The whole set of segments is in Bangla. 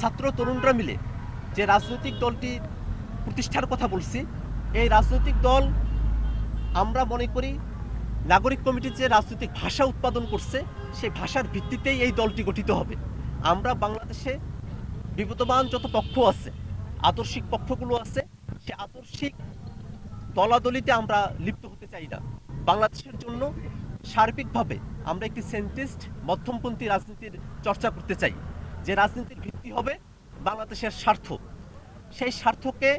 ছাত্র তরুণরা মিলে যে রাজনৈতিক দলটি প্রতিষ্ঠার কথা বলছি, এই রাজনৈতিক দল আমরা মনে করি নাগরিক কমিটি যে রাজনৈতিক ভাষা উৎপাদন করছে, সেই ভাষার ভিত্তিতেই এই দলটি গঠিত হবে। আমরা বাংলাদেশে বিবদমান যত পক্ষ আছে, আদর্শিক পক্ষগুলো আছে, সে আদর্শিক দলাদলিতে আমরা লিপ্ত হতে চাই না। বাংলাদেশের জন্য সার্বিকভাবে আমরা একটি সেন্টিস্ট মধ্যমপন্থী রাজনীতির চর্চা করতে চাই। যে রাজনীতির ভিত্তি হবে বাংলাদেশের স্বার্থ সেই স্বার্থকে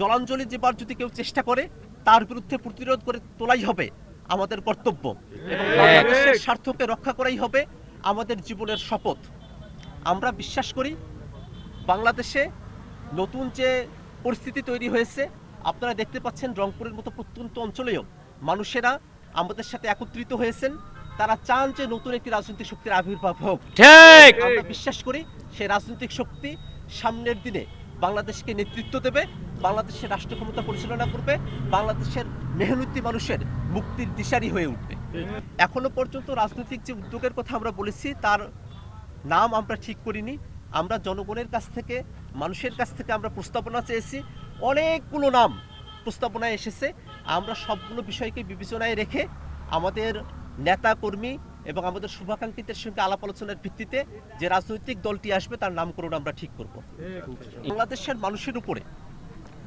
জলাঞ্জলি দেবার যদি কেউ চেষ্টা করে তার বিরুদ্ধে প্রতিরোধ করে তোলাই হবে আমাদের কর্তব্য। এবং বাংলাদেশের স্বার্থকে রক্ষা করাই হবে আমাদের জীবনের শপথ। আমরা বিশ্বাস করি বাংলাদেশে নতুন যে পরিস্থিতি তৈরি হয়েছে আপনারা দেখতে পাচ্ছেন রংপুরের মতো প্রত্যন্ত অঞ্চলেও মানুষেরা আমাদের সাথে একত্রিত হয়েছেন। তারা চান যে নতুন একটি রাজনৈতিক শক্তির আবির্ভাব হোক। ঠিক। আমরা বিশ্বাস করি সেই রাজনৈতিক শক্তি সামনের দিনে বাংলাদেশকে নেতৃত্ব দেবে বাংলাদেশের রাষ্ট্র ক্ষমতা পরিচালনা করবে বাংলাদেশের মেহনতি মানুষের মুক্তির দিশারি হয়ে উঠবে। এখনও পর্যন্ত রাজনৈতিক যে উদ্যোগের কথা আমরা বলেছি তার নাম আমরা ঠিক করিনি। আমরা জনগণের কাছ থেকে মানুষের কাছ থেকে আমরা প্রস্তাবনা চেয়েছি। অনেকগুলো নাম প্রস্তাবনায় এসেছে। আমরা সবগুলো বিষয়কে বিবেচনায় রেখে আমাদের নেতা কর্মী এবং আমাদের শুভাকাঙ্ক্ষীদের সঙ্গে আলাপ আলোচনার ভিত্তিতে যে রাজনৈতিক দলটি আসবে তার নামকরণ আমরা ঠিক করব। বাংলাদেশের মানুষের উপরে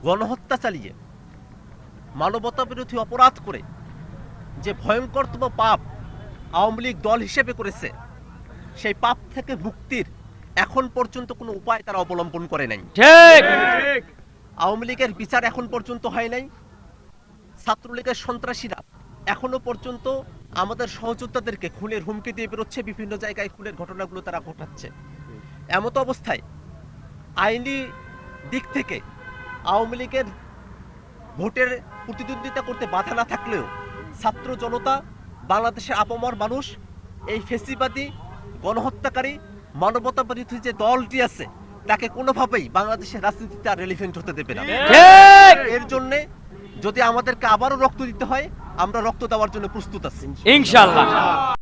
গণহত্যা চালিয়ে মানবতা বিরোধী অপরাধ করে যে ভয়ঙ্করতম পাপ আওয়ামী লীগ দল হিসেবে করেছে সেই পাপ থেকে মুক্তির এখন পর্যন্ত কোনো উপায় তারা অবলম্বন করে নাই। আওয়ামী লীগের বিচার এখন পর্যন্ত হয় নাই। ছাত্রলীগের সন্ত্রাসীরা এখনও পর্যন্ত আমাদের সহযোদ্ধাদেরকে খুনের হুমকি দিয়ে বেরোচ্ছে বিভিন্ন জায়গায় খুনের ঘটনাগুলো তারা ঘটাচ্ছে। এমতো অবস্থায় আইনি দিক থেকে আওয়ামী লীগের ভোটের প্রতিদ্বন্দ্বিতা করতে বাধা না থাকলেও ছাত্র জনতা বাংলাদেশের আপমর মানুষ এই ফেসিবাদী গণহত্যাকারী মানবতা বিরোধী যে দলটি আছে তাকে কোনোভাবেই বাংলাদেশের রাজনীতিতে আর রেলিভেন্ট হতে দেবে না। এর জন্যে যদি আমাদেরকে আবারও রক্ত দিতে হয় আমরা রক্ত দেওয়ার জন্য প্রস্তুত আছি। ইনশাল্লাহ